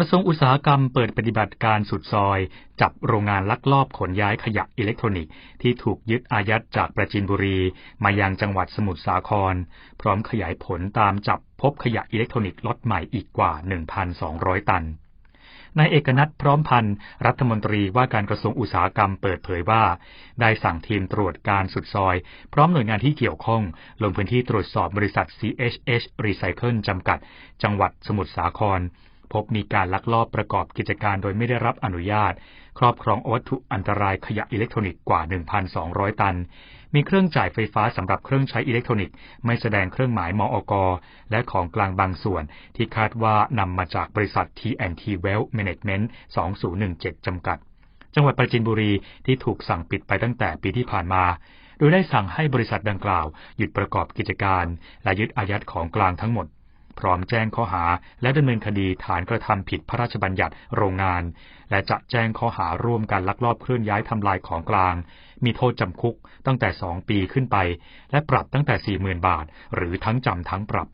กระทรวงอุตสาหกรรมเปิดปฏิบัติการสุดซอย จับโรงงานลักลอบขนย้ายขยะอิเล็กทรอนิกส์ที่ถูกยึดอายัดจากประจินบุรี มายังจังหวัดสมุทรสาคร พร้อมขยายผลตามจับพบขยะอิเล็กทรอนิกส์ล็อตใหม่อีกกว่า 1,200 ตันนายเอกนัทพร้อมพันธ์รัฐมนตรีว่าการกระทรวงอุตสาหกรรมเปิดเผยว่า ได้สั่งทีมตรวจการสุดซอย พร้อมหน่วยงานที่เกี่ยวข้อง ลงพื้นที่ตรวจสอบบริษัท CHH Recycle จำกัด จังหวัดสมุทรสาคร พบมีการลักลอบประกอบกิจการโดยไม่ได้รับอนุญาต ครอบครองวัตถุอันตรายขยะอิเล็กทรอนิกส์กว่า 1,200 ตัน มีเครื่องจ่ายไฟฟ้าสำหรับเครื่องใช้อิเล็กทรอนิกส์ไม่แสดงเครื่องหมายมอกและของกลางบางส่วน ที่คาดว่านำมาจากบริษัท T&T Wealth Management 2017 จำกัด จังหวัดปราจีนบุรีที่ถูกสั่งปิดไปตั้งแต่ปีที่ผ่านมาโดยได้สั่งให้บริษัทดังกล่าว หยุดประกอบกิจการ และยึดอายัดของกลางทั้งหมด พร้อมแจ้งข้อหา และดำเนินคดีฐานกระทำผิดพระราชบัญญัติโรงงาน และจะแจ้งข้อหาร่วมกันลักลอบเคลื่อนย้ายทำลายของกลาง มีโทษจำคุกตั้งแต่ 2 ปีขึ้นไป และปรับตั้งแต่ 40,000 บาท หรือทั้งจำทั้งปรับ